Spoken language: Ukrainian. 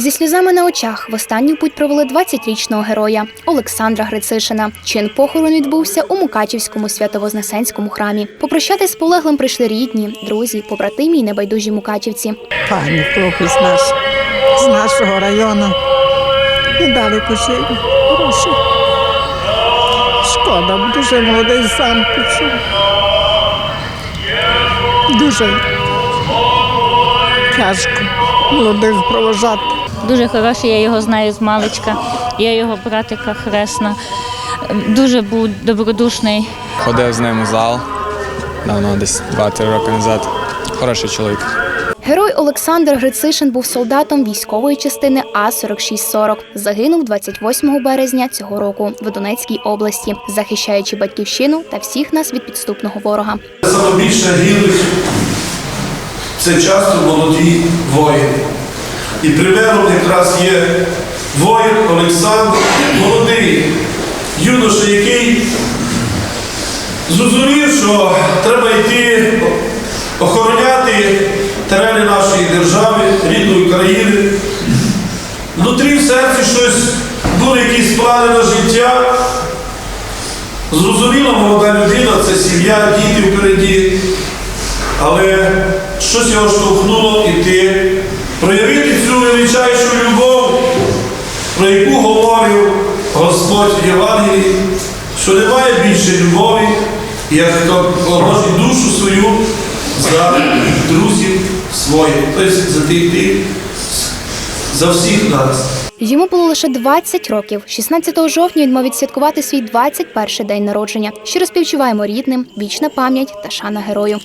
Зі сльозами на очах в останню путь провели 20-річного героя Олександра Грицишина. Чин похорон відбувся у Мукачівському свято-вознесенському храмі. Попрощатись з полеглим прийшли рідні, друзі, побратимі й небайдужі мукачівці. Пані хлопець наш з нашого району. Недалеко жив. Хороший. Шкода, дуже молодий сам пішов. Дуже тяжко молодих провожати. Дуже хороший, я його знаю з маличка. Я його братика хресна. Дуже був добродушний. Ходив з ним у зал давно, десь 2-3 роки назад. Хороший чоловік. Герой Олександр Грицишин був солдатом військової частини А-4640. Загинув 28 березня цього року в Донецькій області, захищаючи батьківщину та всіх нас від підступного ворога. Саме більше гинуть це часто молоді. І примером якраз є воїн Олександр, молодий юноша, який зрозумів, що треба йти охороняти терени нашої держави, рідної країни. Внутрі в серці щось були якісь плани на життя. Зрозуміло, молода людина, це сім'я, діти впереді. Але щось його штовхнуло іти, проявити величайшу любов, про яку говорив Господь в Євангелії, що немає більше любові, як хто положить душу свою за друзів своїх, тобто за тих тих, за всіх нас. Йому було лише 20 років. 16 жовтня він мав відсвяткувати свій 21 день народження. Щиро співчуваємо рідним, вічна пам'ять та шана герою.